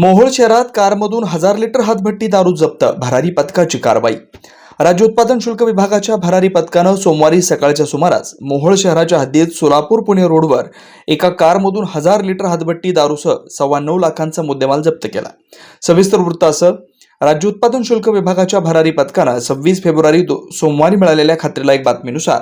मोहोळ शहरात कारमधून हजार लिटर हातभट्टी दारू जप्त भरारी पथकाची कारवाई. राज्य उत्पादन शुल्क विभागाच्या भरारी पथकानं सोमवारी सकाळच्या सुमारास मोहोळ शहराच्या हद्दीत सोलापूर पुणे रोडवर एका कारमधून हजार लिटर हातभट्टी दारूसह सव्वा नऊ लाखांचा मुद्देमाल जप्त केला. सविस्तर वृत्त असं राज्य उत्पादन शुल्क विभागाच्या भरारी पथकानं सव्वीस फेब्रुवारी दो सोमवारी मिळालेल्या खात्रीला एक बातमीनुसार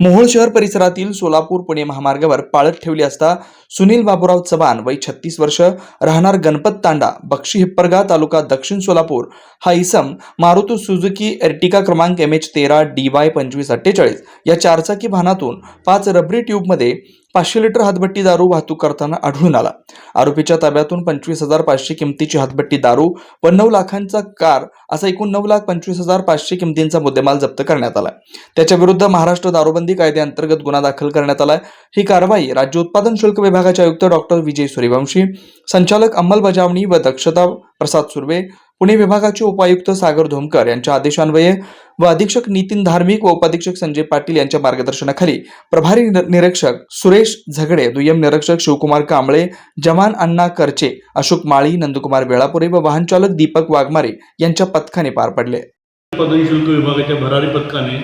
मोहोळ शहर परिसरातील सोलापूर पुणे महामार्गावर पाळत ठेवली असता सुनील बाबूराव चव्हाण वय छत्तीस वर्ष राहणार गणपत तांडा बक्षी हिप्परगा तालुका दक्षिण सोलापूर हा इसम मारुती सुझुकी एर्टिका क्रमांक एम एच तेरा डी वाय पंचवीस अठ्ठेचाळीस या चारचाकी वाहनातून पाच रबरी ट्यूबमध्ये पाचशे लिटर हातभट्टी दारू वाहतूक करताना आढळून आला. आरोपीच्या ताब्यातून पंचवीस हजार पाचशे किमतीची हातभट्टी दारू व नऊ लाखांचा कार असा एकूण नऊ लाख पंचवीस हजार पाचशे किमतींचा मुद्देमाल जप्त करण्यात आला त्याच्या विरुद्ध महाराष्ट्र दारूबंदी कायद्याअंतर्गत गुन्हा दाखल करण्यात आला ही कारवाई राज्य उत्पादन शुल्क विभागाचे आयुक्त डॉक्टर विजय सूर्यवंशी संचालक अंमलबजावणी व दक्षता प्रसाद सुर्वे पुणे विभागाचे उपायुक्त सागर धोमकर यांच्या आदेशान्वये व अधीक्षक नितीन धार्मिक व उपाधीक्षक संजय पाटील यांच्या मार्गदर्शनाखाली प्रभारी निरीक्षक सुरेश झगडे दुय्यम निरीक्षक शिवकुमार कांबळे जमान अण्णा करचे अशोक माळी नंदकुमार वेळापुरे व वाहनचालक दीपक वाघमारे यांच्या पथकाने पार पडले. उत्पादन शुल्क विभागाच्या भरारी पथकाने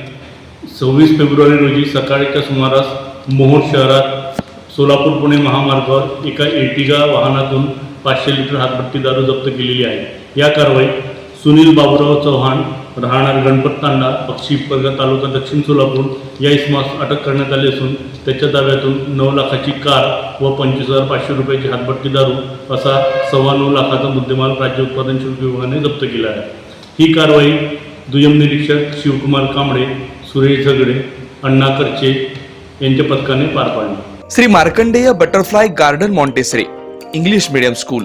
सव्वीस फेब्रुवारी रोजी सकाळच्या सुमारास मोहोळ शहरात सोलापूर पुणे महामार्गावर एका एर्टिगा वाहनातून पाचशे लिटर हातभट्टी दारू जप्त केलेली आहे. या कारवाईत सुनील बाबूराव चव्हाण राहणार गणपत तांडा पक्षी परगा तालुका दक्षिण सोलापूर या इसमास अटक करण्यात आली असून त्याच्या ताब्यातून नऊ लाखाची कार व पंचवीस हजार पाचशे रुपयाची हातभट्टी दारू असा सव्वा नऊ लाखाचा मुद्देमाल राज्य उत्पादन शुल्क विभागाने जप्त केला आहे. ही कारवाई दुय्यम निरीक्षक शिवकुमार कांबळे सुरेश झगडे अण्णा करचे यांच्या पथकाने पार पाडली. Shri Markandey butterfly garden Montessori English medium school.